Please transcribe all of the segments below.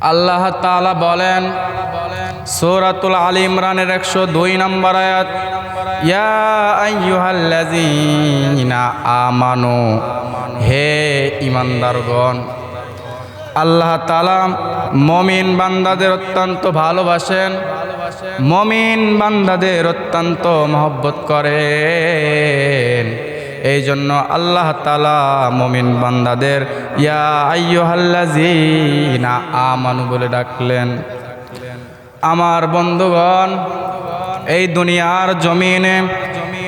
আল্লাহ তালা বলেন, সূরাতুল আলী ইমরানের একশো দুই নম্বর আয়াত, ইয়া আমানু হে ইমানদারগণ আল্লাহ তালা মমিন বান্দাদের অত্যন্ত ভালোবাসেন, মমিন বান্দাদের অত্যন্ত মহব্বত করেন। এই জন্য আল্লাহ তালা মমিন বান্দাদের, ইয়া আইয়ুহাল্লাযীনা আমানু বলে ডাকলেন, আমার বন্ধুগণ, এই দুনিয়ার জমিনে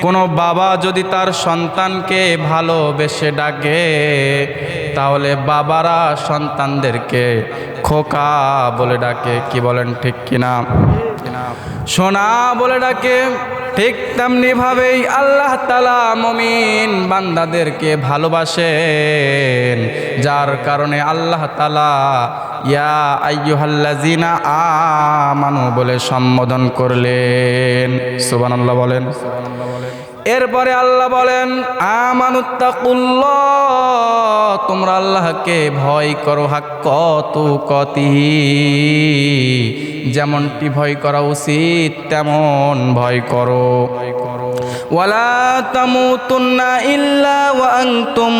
কোনো বাবা যদি তার সন্তানকে ভালোবেসে ডাকে, তাহলে বাবারা সন্তানদেরকে খোকা বলে ডাকে, কি বলেন ঠিক কিনা? সোনা বলে ডাকে ঠিক তেমনি ভাবেই আল্লাহ তালা মমিন বান্দাদেরকে ভালোবাসেন, যার কারণে আল্লাহ তালা ইয়া আইয়ুহাল্লাজিনা আমানু বলে সম্বোধন করলেন। সুবান বলেন। এরপরে আল্লাহ বলেন, আমানুত্তাকুল্লাহ, তোমরা আল্লাহকে ভয় করো হাক কত কতিহি। যেমনটি ভয় করা উচিত, তেমন ভয় করো। ওয়ালা তামুতুন্না ইল্লা ওয়া আনতুম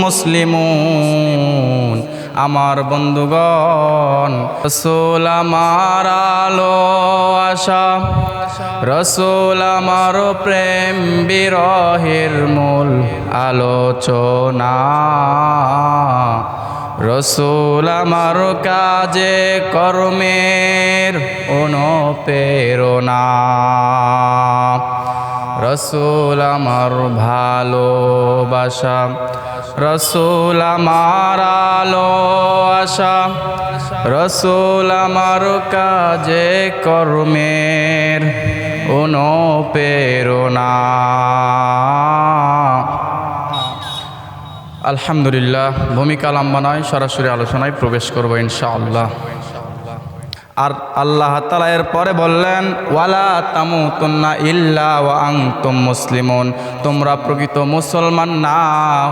মুসলিমুন। আমার বন্ধুগণ, রসুল আমার আলো, আশা। রসুল আমার প্রেম, বিরহের মূল আলোচনা। রসুল আমার কাজে কর্মের অনুপ্রেরণা। রসুল আমার ভালোবাসা। রসুল আমার আলো আশা, রসুল আমার কাজে কর্মের অনুপ্রেরণা। আলহামদুলিল্লাহ, ভূমিকা লম্বা নয়, সরাসরি আলোচনায় প্রবেশ করব ইনশাআল্লাহ। আর আল্লাহ তালা এর পরে বললেন, ওয়ালা তামু তুন্না ইল্লা ওয়াং আংতুম মুসলিমন। তোমরা প্রকৃত মুসলমান না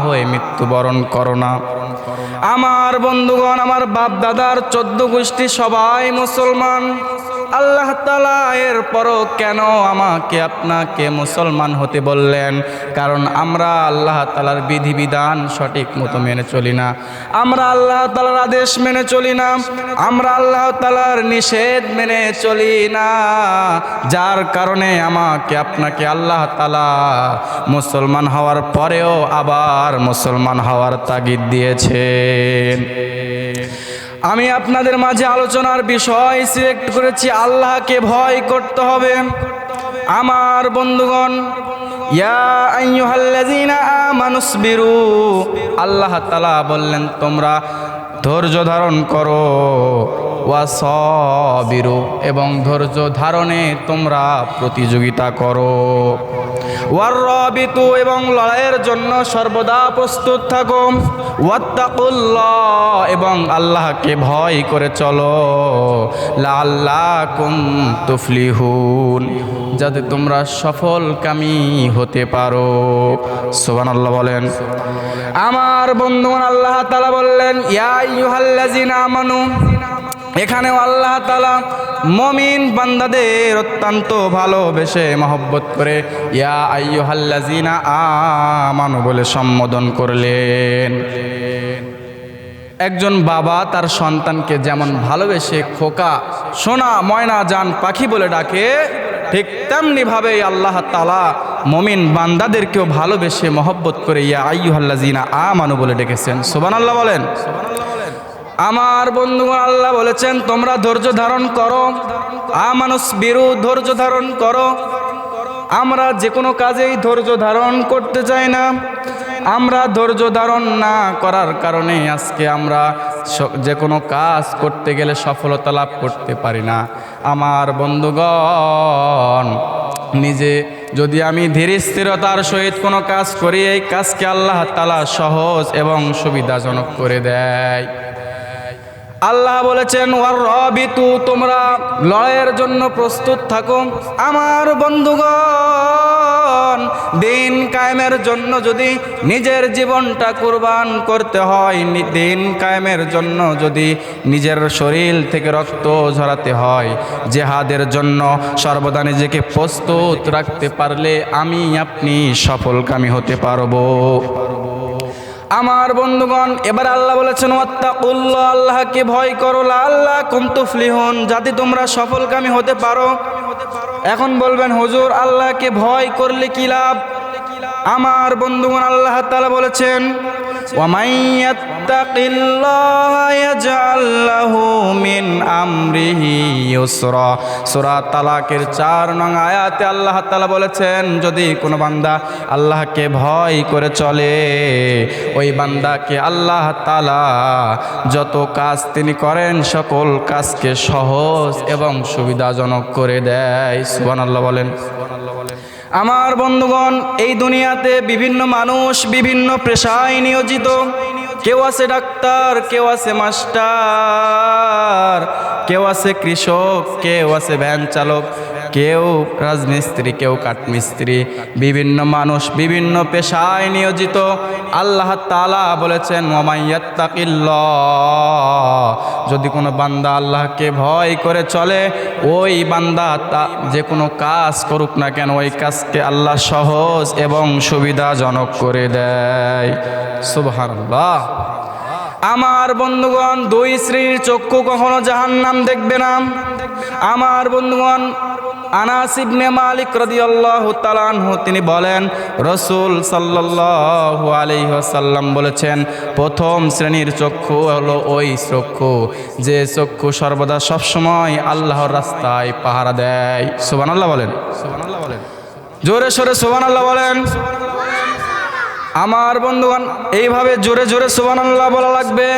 হয়ে মৃত্যুবরণ করো না। আমার বন্ধুগণ, আমার বাপ দাদার চোদ্দ গোষ্ঠী সবাই মুসলমান। আল্লাহ তালা এর পরও কেন আমাকে আপনাকে মুসলমান হতে বললেন? কারণ আমরা আল্লাহ তালার বিধিবিধান সঠিক মতো মেনে চলি না। আমরা আল্লাহ তালার আদেশ মেনে চলি না। আমরা আল্লাহ তালার নিষেধ মেনে চলি না। যার কারণে আমাকে আপনাকে আল্লাহ তালা মুসলমান হওয়ার পরেও আবার মুসলমান হওয়ার তাগিদ দিয়েছেন। আমি আপনাদের মাঝে আলোচনার বিষয় সিলেক্ট করেছি। আল্লাহকে ভয় করতে হবে। আমার বন্ধুগণ আল্লাহ তালা বললেন, তোমরা ধৈর্য ধারণ করো। ওয়াসবিরু এবং ধৈর্য ধারণে তোমরা প্রতিযোগিতা করো। ওয়ারবিতু এবং লড়াইয়ের জন্য সর্বদা প্রস্তুত থাকো। ওয়াত্তাকুল্লাহ এবং আল্লাহকে ভয় করে চলো। লাল্লাকুম তুফলিহুন। যাতে তোমরা সফল কামি হতে পারো। সুবহানাল্লাহ বলেন। আমার বন্ধুগণ আল্লাহ তাআলা বললেন, ইয়া আইয়ুহাল্লাযিনা আমানু এখানেও আল্লাহ তালা মমিন বান্দাদের অত্যন্ত ভালোবেসে মহব্বত করে, ইয়া আইয়ুহাল্লাযিনা আমানু বলে সম্বোধন করলেন। একজন বাবা তার সন্তানকে যেমন ভালোবেসে খোকা, সোনা, ময়না, জান, পাখি বলে ডাকে, ঠিক তেমনি ভাবে আল্লাহ তালা মমিন বান্দাদেরকেও ভালোবেসে মহব্বত করে, ইয়া আইয়ুহাল্লাযিনা আমানু বলে ডেকেছেন। সোবান আল্লাহ বলেন। আমার বন্ধু আল্লাহ বলেছেন, তোমরা ধৈর্য ধারণ করো। আমানুষ বিরু, ধৈর্য ধারণ করো। আমরা যে কোনো কাজেই ধৈর্য ধারণ করতে চাই না। আমরা ধৈর্য ধারণ না করার কারণে আজকে আমরা যে কোনো কাজ করতে গেলে সফলতা লাভ করতে পারি না। আমার বন্ধুগণ, নিজে যদি আমি ধীর স্থিরতার সহিত কোনো কাজ করি, এই কাজকে আল্লাহ তালা সহজ এবং সুবিধাজনক করে দেয়। আল্লাহ বলেছেন ওয়ার রবিতু তোমরা লড়াইয়ের জন্য প্রস্তুত থাকো। আমার বন্ধুগণ, দিন কায়েমের জন্য যদি নিজের জীবনটা কুরবান করতে হয় দিন কায়েমের জন্য যদি নিজের শরীর থেকে রক্ত ঝরাতে হয়, জেহাদের জন্য সর্বদা নিজেকে প্রস্তুত রাখতে পারলে আমি আপনি সফলকামী হতে পারব। আমার বন্ধুগণ, এবার আল্লাহ বলেছেন, ওয়াত্তাকুল্লাহ, আল্লাহকে ভয় করো আল্লাহ কুমতুফলিহন যাতে তোমরা সফলকামী হতে পারো। এখন বলবেন, হুজুর, আল্লাহকে ভয় করলে কি লাভ? আমার বন্ধুগণ, আল্লাহ তালা বলেছেন وَمَن يَتَّقِ اللَّهَ يَجْعَل لَّهُ مِنْ أَمْرِهِ يُسْرًا সূরা তালাকের চার নং আয়াতে আল্লাহ তাআলা বলেছেন যদি কোনো বান্দা আল্লাহকে ভয় করে চলে ওই বান্দাকে আল্লাহ তাআলা যত কাজ তিনি করেন সকল কাজকে সহজ এবং সুবিধাজনক করে দেয় সুবহানাল্লাহ বলেন আমার বন্ধুগণ, এই দুনিয়াতে বিভিন্ন মানুষ বিভিন্ন পেশায় নিয়োজিত। কেউ আছে ডাক্তার, কেউ আছে মাস্টার, কেউ আছে কৃষক, কেউ আছে ভ্যান চালক। কেউ রাজমিস্ত্রি, কেউ কাঠমিস্ত্রি, বিভিন্ন মানুষ বিভিন্ন পেশায় নিয়োজিত। আল্লাহ তালা বলেছেন মোমাইয়াত্তাকিল্লাহ যদি কোনো বান্দা আল্লাহকে ভয় করে চলে, ওই বান্দা তা যে কোনো কাজ করুক না কেন, ওই কাজকে আল্লাহ সহজ এবং সুবিধাজনক করে দেয়। সুবহানাল্লাহ। আমার বন্ধুগণ, দুই শ্রেণির চক্ষু কখনো জাহান্নাম দেখবে না। আমার বন্ধুগণ, আনাস ইবনে মালিক রাদিয়াল্লাহু তাআলা তিনি বলেন, রসুল সাল্লাল্লাহু আলাইহি বলেছেন, প্রথম শ্রেণির চক্ষু হলো ওই চক্ষু, যে চক্ষু সর্বদা সবসময় আল্লাহর রাস্তায় পাহারা দেয়। সুবহানাল্লাহ বলেন সুবহানাল্লাহ বলেন। জোরে সোরে সুবহানাল্লাহ বলেন। আমার বন্ধুগণ, এইভাবে জোরে জোরে সুবহানাল্লাহ বলা লাগবে।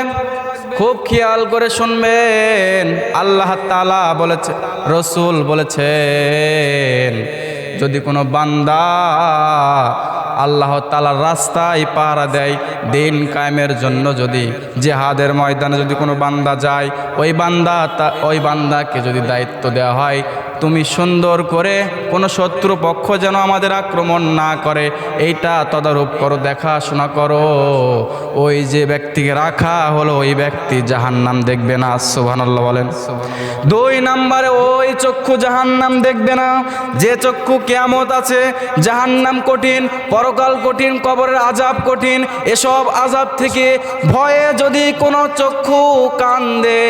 খুব খেয়াল করে শুনবেন। আল্লাহ তালা বলেছে, রসুল বলেছেন, যদি কোনো বান্দা আল্লাহ তালার রাস্তায় পাহারা দেয়, দিন কায়েমের জন্য যদি জেহাদের ময়দানে যদি কোনো বান্দা যায়, ওই বান্দা ওই বান্দাকে যদি দায়িত্ব দেওয়া হয় তুমি সুন্দর করে কোনো শত্রু পক্ষ যেন আমাদের আক্রমণ না করে। এইটা তদারূপ করো, দেখাশোনা করো। ওই যে ব্যক্তিকে রাখা হলো, ওই ব্যক্তি জাহান্নাম দেখবে না, সুবহানাল্লাহ বলেন। দুই নাম্বারে ওই চক্ষু জাহান্নাম দেখবে না। যে চক্ষু কেয়ামত আছে, জাহান্নাম কঠিন, পরকাল কঠিন, কবরের আজাব কঠিন, এসব আজাব থেকে ভয়ে যদি কোনো চক্ষু কান্দে,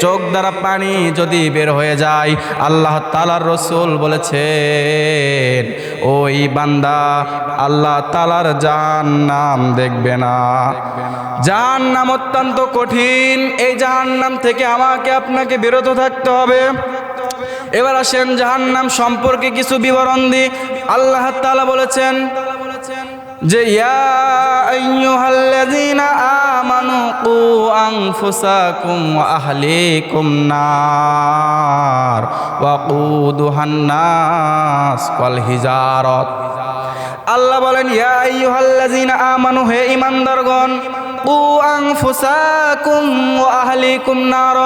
চোখ দ্বারা পানি যদি বের হয়ে যায়। আল্লাহ তালার রসুল বলেছেন, ওই বান্দা আল্লাহ তালার জাহান নাম দেখবে না। জাহান নাম অত্যন্ত কঠিন। এই জাহান নাম থেকে আমাকে আপনাকে বিরত থাকতে হবে। এবার আসেন জাহান নাম সম্পর্কে কিছু বিবরণ দি আল্লাহ তালা বলেছেন যে আমানু কু আনফুসাকুম ওয়া আহলিকুম নার ওয়া কুদুহান নাস ওয়াল হিজারাত। আল্লাহ বলেন, ইয়া আইয়ুহাল্লাযীনা আমানু, হে ঈমানদারগণ, কু আনফুসাকুম ওয়া আহলিকুম নার।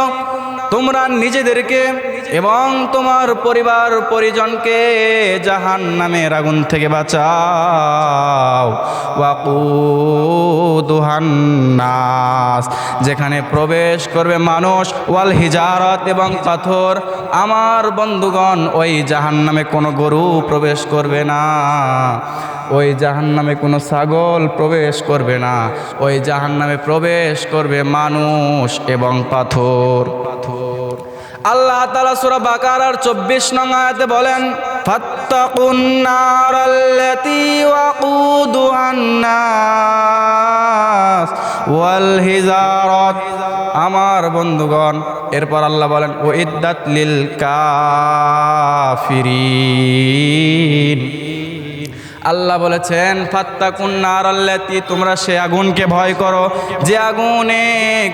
তোমরা নিজেদেরকে এবং তোমার পরিবার পরিজনকে জাহান নামের আগুন থেকে বাঁচাও। নাস যেখানে প্রবেশ করবে মানুষ, ওয়াল হিজারত এবং পাথর। আমার বন্ধুগণ, ওই জাহান নামে কোনো গরু প্রবেশ করবে না। ওই জাহান নামে কোনো ছাগল প্রবেশ করবে না। ওই জাহান নামে প্রবেশ করবে মানুষ এবং পাথর পাথর। আল্লাহ তালা সুরা বাকার আর চব্বিশ নং আয়াতে বলেন আমার বন্ধুগণ, এরপর আল্লাহ বলেন ও ইদ্দাত লিল কাফিরিন। আল্লাহ বলেছেন, ফাত্তাকুন নারাল্লাতি, তোমরা সে আগুনকে ভয় করো। যে আগুনে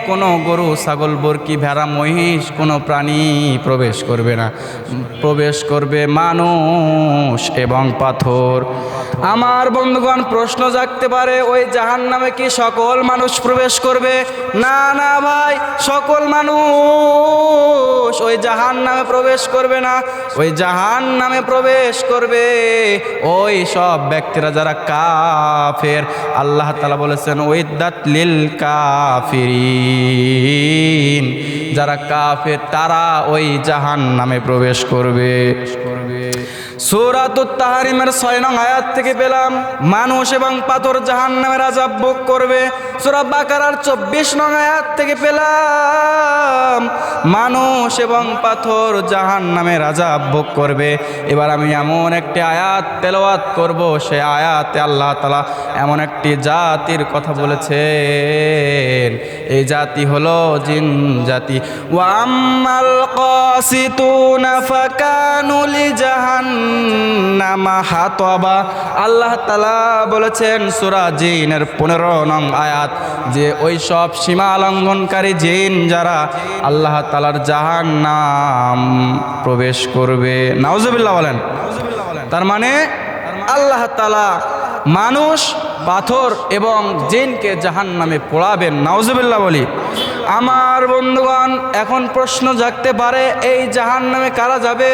কোনো গরু, ছাগল, বরকি, ভেড়া, মহিষ, কোনো প্রাণী প্রবেশ করবে না। প্রবেশ করবে মানুষ এবং পাথর। আমার বন্ধুগণ, প্রশ্ন জাগতে পারে, ওই জাহান নামে কি সকল মানুষ প্রবেশ করবে? না না ভাই, সকল মানুষ ওই জাহান নামে প্রবেশ করবে না। ওই জাহান নামে প্রবেশ করবে, ওই সব ব্যক্তিরা যারা কাফের, আল্লাহ তালা বলেছেন ওইদাত লিল কাফিরিন। যারা কাফের, তারা ওই জাহান নামে প্রবেশ করবে করবে। সূরাতুত তাহারিমের ছয় নং আয়াত থেকে পেলাম, মানুষ এবং পাথর জাহান নামের আজাব ভোগ করবে। সূরা বাকারার চব্বিশ নং আয়াত থেকে পেলাম, মানুষ এবং পাথর জাহান নামের আজাব ভোগ করবে। এবার আমি এমন একটি আয়াত তেলাওয়াত করব, সে আয়াতে আল্লাহ তালা এমন একটি জাতির কথা বলেছেন। এই জাতি হলো জিন জাতি। ওয়াম্মাল কাসিতুনা ফাকানু লিজাহান্নামা হাতবা আল্লাহ তাআলা বলেছেন, সূরা জিনের 15 নং আয়াত, যে ওই সব সীমা লঙ্ঘনকারী জিন যারা আল্লাহ তাআলার জাহান্নাম প্রবেশ করবে। নাউজুবিল্লাহ বলেন। তার মানে আল্লাহ তাআলা মানুষ, পাথর এবং জিনকে জাহান নামে পোড়াবেন। নাউজুবিল্লাহ বলি। আমার বন্ধুগণ, এখন প্রশ্ন জাগতে পারে, এই জাহান নামে কারা যাবে?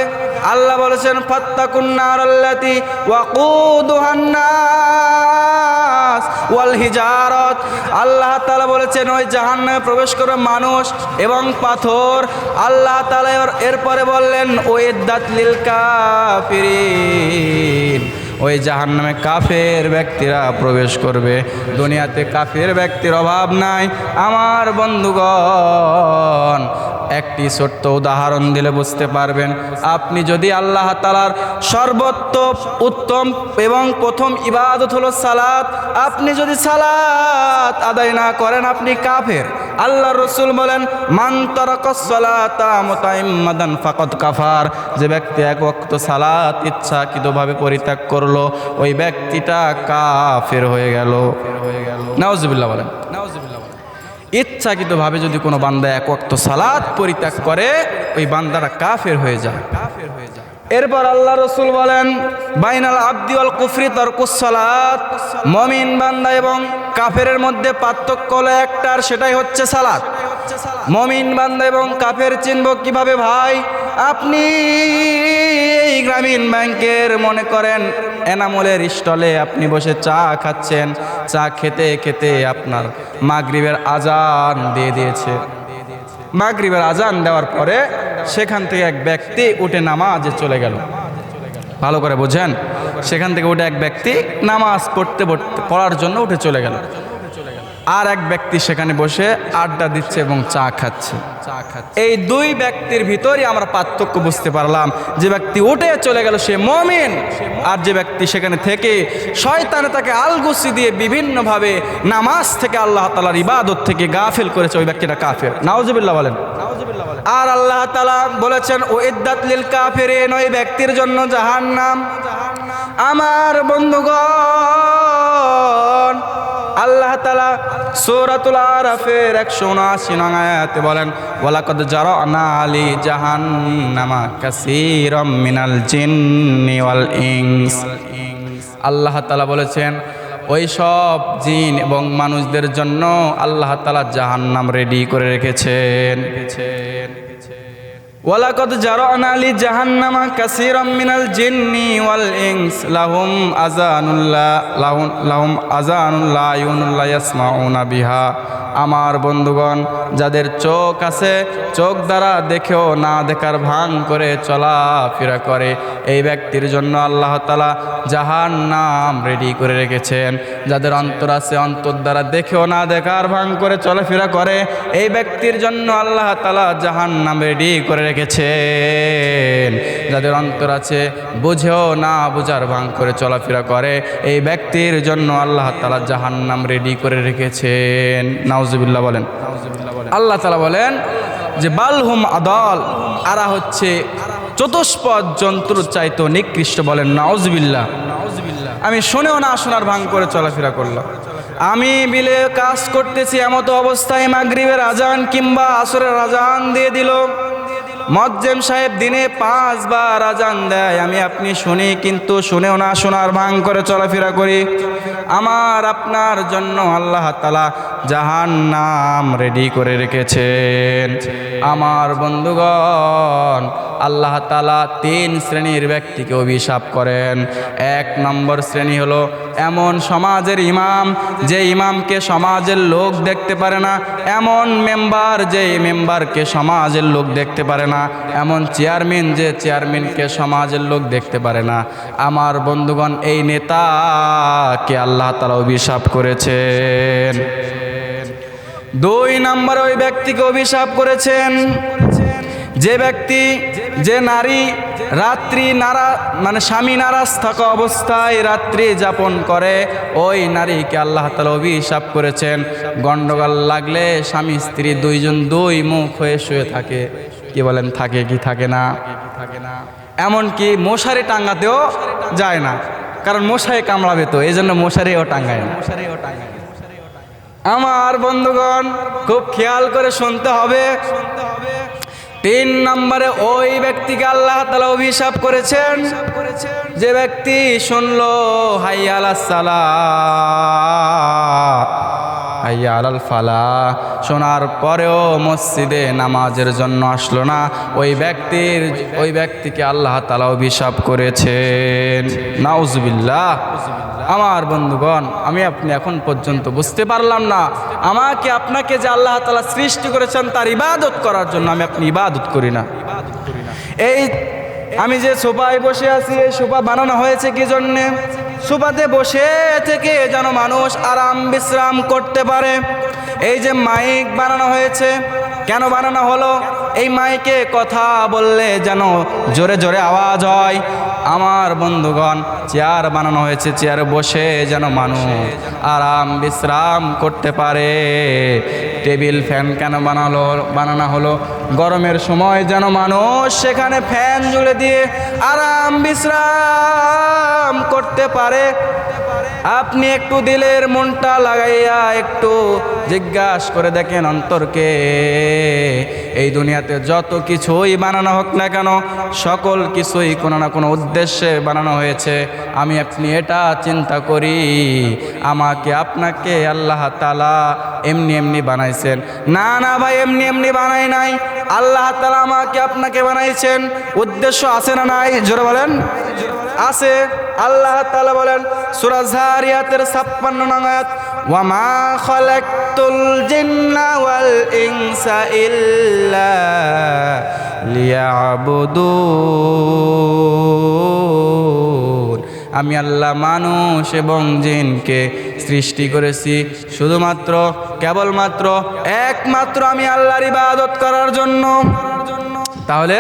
আল্লাহ বলেছেন ফাত্তাকুন্নার আল্লাতি ওয়াকুদুহান্নাস ওয়াল হিজারত। আল্লাহ তাআলা বলেছেন, ওই জাহান নামে প্রবেশ করে মানুষ এবং পাথর। আল্লাহ তাআলা এরপরে বললেন ওয়েদাত লিল কাফিরিন। ওই জাহান নামে কাফের ব্যক্তিরা প্রবেশ করবে। দুনিয়াতে কাফের ব্যক্তির অভাব নাই। আমার বন্ধুগণ একটি ছোট্ট উদাহরণ দিলে বুঝতে পারবেন। আপনি যদি আল্লাহ তালার সর্বোত্ত উত্তম এবং প্রথম ইবাদত হলো সালাত, আপনি যদি সালাত আদায় না করেন, আপনি কাফের। আল্লাহ রসুল বলেন, মান তারাকান ফাকত কাফার। যে ব্যক্তি এক ওয়াক্ত সালাত ইচ্ছাকৃতভাবে পরিত্যাগ করল, ওই ব্যক্তিটা কাফের হয়ে গেল হয়ে গেল। নাউজুবিল্লাহ বলেন। ইচ্ছাকৃতভাবে যদি কোনো বান্দা এক ওয়াক্ত সালাত পরিত্যাগ করে ওই বান্দাটা কাফের হয়ে যায়। কাফের হয়ে যায়। এরপর আল্লাহ রসুল বলেন বাইনাল আব্দি অল কুফরি তরকুস সালাত। মমিন বান্দা এবং কাফেরের মধ্যে পার্থক্য হলো একটার সেটাই হচ্ছে সালাত। মমিন বান্দা এবং কাফের চিনব কীভাবে ভাই? আপনি এই গ্রামীণ ব্যাংকের মনে করেন এনামলের স্টলে আপনি বসে চা খাচ্ছেন। চা খেতে খেতে আপনার মাগরিবের আজান দিয়ে দিয়েছে। মাগরিবের আজান দেওয়ার পরে সেখান থেকে এক ব্যক্তি উঠে নামাজে চলে গেল। ভালো করে বোঝেন, সেখান থেকে উঠে এক ব্যক্তি নামাজ পড়তে পড়তে পড়ার জন্য উঠে চলে গেল। আর এক ব্যক্তি সেখানে বসে আড্ডা দিচ্ছে এবং চা খাচ্ছে। চা খাচ্ছে। এই দুই ব্যক্তির ভিতরই আমরা পার্থক্য বুঝতে পারলাম। যে ব্যক্তি উঠে চলে গেল সে মমিন। আর যে ব্যক্তি সেখানে থেকে শয়তানে তাকে আলগুসি দিয়ে বিভিন্নভাবে নামাজ থেকে আল্লাহ তালার ইবাদত থেকে গাফিল করেছে। ওই ব্যক্তিটা কাফের। নাওজবিল্লাহ বলেন। আর আল্লাহ তালা বলেছেন ও ইদ্দাত লিল কাফিরিন ওই ব্যক্তির জন্য জাহান্নাম। আমার বন্ধুগণ সূরাতুল আরাফের একশো উনআশি নং আয়াতে বলেন, ওয়ালাকাদ জারানা আলি জাহান্নামা কাসীরাম মিনাল জিন্নি ইংস আল্লাহ তালা বলেছেন, ওই সব জিন এবং মানুষদের জন্য আল্লাহ তালা জাহান্নাম রেডি করে রেখেছেন রেখেছেন। ওয়ালাকদ জারানা আলি জাহান্নামা কাসীরাম মিনাল জিন্নি ওয়াল ইনস, লাহুম আযানুল্লাহ লাহুম আযানুল্লাহ ইউনুল্লাহ ইয়াসমাউনা বিহা। আমার বন্ধুগণ যাদের চোখ আছে, চোখ দ্বারা দেখেও না দেখার ভান করে চলাফেরা করে। এই ব্যক্তির জন্য আল্লাহ তালা জাহান নাম রেডি করে রেখেছেন। যাদের অন্তর আছে, অন্তর দ্বারা দেখেও না দেখার ভান করে চলাফেরা করে, এই ব্যক্তির জন্য আল্লাহ তালা জাহান নাম রেডি করে রেখেছেন। যাদের অন্তর আছে, বুঝেও না বুঝার ভাঙ করে চলাফেরা করে, এই ব্যক্তির জন্য আল্লাহ তালা জাহান নাম রেডি করে রেখেছেন। নাউজুবিল্লাহ বলেন। আল্লাহ তালা বলেন যে বালহুম আদল আরা হচ্ছে চতুষ্পদ যন্ত্র চাইতো নিকৃষ্ট বলেন, নাউজবিল্লাহ আমি শুনেও না শোনার ভাঙ করে চলাফেরা করলাম। আমি বিলে কাজ করতেছি এমতো অবস্থায় মাগরিবের আজান কিংবা আসরের আজান দিয়ে দিল। মজ্জেম সাহেব দিনে পাঁচবার আজান দেয়। আমি আপনি শুনি, কিন্তু শুনেও না, শোনার ভাঙ করে চলাফেরা করি। আমার, আপনার জন্য আল্লাহ তালা জাহান নাম রেডি করে রেখেছেন। আমার বন্ধুগণ, আল্লাহ তালা তিন শ্রেণির ব্যক্তিকে অভিশাপ করেন। এক নম্বর শ্রেণি হলো এমন সমাজের ইমাম, যে ইমামকে সমাজের লোক দেখতে পারে না। এমন মেম্বার, যে মেম্বারকে সমাজের লোক দেখতে পারে না। এমন চেয়ারম্যান, যে চেয়ারম্যানকে সমাজের লোক দেখতে পারে না। আমার বন্ধুগণ, এই নেতাকে আল্লাহ তালা অভিশাপ করেছেন। দুই নম্বর ওই ব্যক্তিকে অভিশাপ করেছেন। যে ব্যক্তি যে নারী রাত্রি নারা মানে স্বামী নারাজ থাকা অবস্থায় রাত্রি যাপন করে, ওই নারীকে আল্লাহ তালা অভিশাপ করেছেন। গন্ডগোল লাগলে স্বামী, স্ত্রী দুইজন দুই মুখ হয়ে শুয়ে থাকে। কি বলেন, থাকে কি থাকে না? এমনকি মশারি টাঙ্গাতেও যায় না, কারণ মশাই কামড়াবে তো, এই জন্য মশারিও টাঙ্গায় না। মশারিও টাঙ্গায়। আমার বন্ধুগণ, খুব খেয়াল করে শুনতে হবে তিন নম্বরে ওই ব্যক্তিকে আল্লাহ তালা অভিশাপ করেছেন। যে ব্যক্তি শুনলো হাইয়াল সালা হাইয়া আলাল ফালা শোনার পরেও মসজিদে নামাজের জন্য আসলো না। ওই ব্যক্তির, ওই ব্যক্তিকে আল্লাহ তালা অভিশাপ করেছেন। নাউজবিল্লাহ। আমার বন্ধুগণ, আমি আপনি এখন পর্যন্ত বুঝতে পারলাম না। আমাকে, আপনাকে যে আল্লাহ তালা সৃষ্টি করেছেন তার ইবাদত করার জন্য আমি আপনি ইবাদত করি না। এই আমি যে সোফায় বসে আছি, এই সোফা বানানো হয়েছে কি জন্যে? সোফাতে বসে থেকে যেন মানুষ আরাম বিশ্রাম করতে পারে। এই যে মাইক বানানো হয়েছে কেন বানানো হলো? এই মাইকে কথা বললে যেন জোরে জোরে আওয়াজ হয়। আমার বন্ধুগণ, চেয়ার বানানো হয়েছে, চেয়ারে বসে যেন মানুষ আরাম বিশ্রাম করতে পারে। টেবিল, ফ্যান কেন বানালো, বানানো হলো? গরমের সময় যেন মানুষ সেখানে ফ্যান জুড়ে দিয়ে আরাম বিশ্রাম করতে পারে। আপনি একটু দিলের মনটা লাগাইয়া একটু জিজ্ঞাসা করে দেখেন অন্তরকে। এই দুনিয়াতে যত কিছুই বানানো হোক না কেন, সকল কিছুই কোনো না কোনো উদ্দেশ্যে বানানো হয়েছে। আমি আপনি এটা চিন্তা করি, আমাকে আপনাকে আল্লাহ তালা এমনি এমনি বানাইছেন। না না ভাই, এমনি এমনি বানাই নাই। আল্লাহ তালা আমাকে আপনাকে বানাইছেন। উদ্দেশ্য আছে না নাই? জোরে বলেন। আছে, আল্লাহ তালা বলেন সুরাজারিয়াতের ছাপ্পান্ন নঙ্গায়াত ওয়ামা খালাকতুল ইল্লা লিয়াবুদুন। আমি আল্লাহ মানুষ এবং জিনকে সৃষ্টি করেছি শুধুমাত্র, কেবলমাত্র, একমাত্র আমি আল্লাহর ইবাদত করার জন্য। তাহলে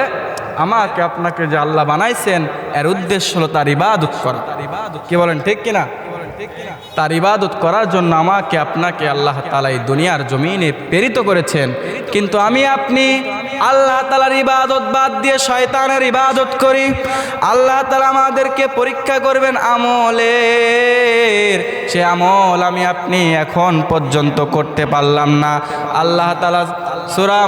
আমাকে আপনাকে যে আল্লাহ বানাইছেন, এর উদ্দেশ্য হলো তার ইবাদত করা। কি বলেন, ঠিক কিনা? তার ইবাদত করার জন্য আমাকে আপনাকে আল্লাহ তালা এই দুনিয়ার জমিনে প্রেরিত করেছেন। কিন্তু আমি আপনি আল্লাহ তালার ইবাদত বাদ দিয়ে শয়তানের ইবাদত করি। আল্লাহ তালা আমাদেরকে পরীক্ষা করবেন আমলের। সে আমল আমি আপনি এখন পর্যন্ত করতে পারলাম না। আল্লাহ তালা সুরা